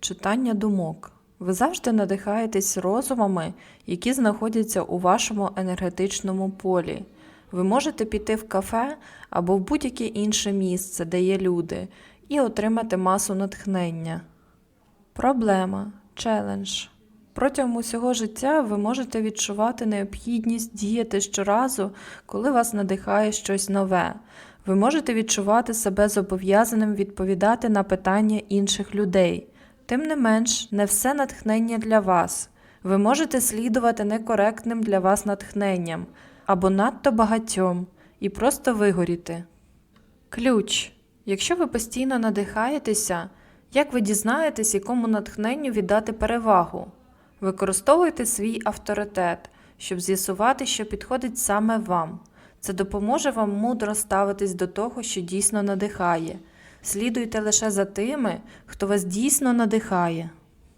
читання думок. Ви завжди надихаєтесь розумами, які знаходяться у вашому енергетичному полі. Ви можете піти в кафе або в будь-яке інше місце, де є люди, і отримати масу натхнення. Проблема челендж. Протягом усього життя ви можете відчувати необхідність діяти щоразу, коли вас надихає щось нове. Ви можете відчувати себе зобов'язаним відповідати на питання інших людей. Тим не менш, не все натхнення для вас. Ви можете слідувати некоректним для вас натхненням або надто багатьом і просто вигоріти. Ключ. Якщо ви постійно надихаєтеся, як ви дізнаєтесь, якому натхненню віддати перевагу? Використовуйте свій авторитет, щоб з'ясувати, що підходить саме вам. Це допоможе вам мудро ставитись до того, що дійсно надихає. Слідуйте лише за тими, хто вас дійсно надихає.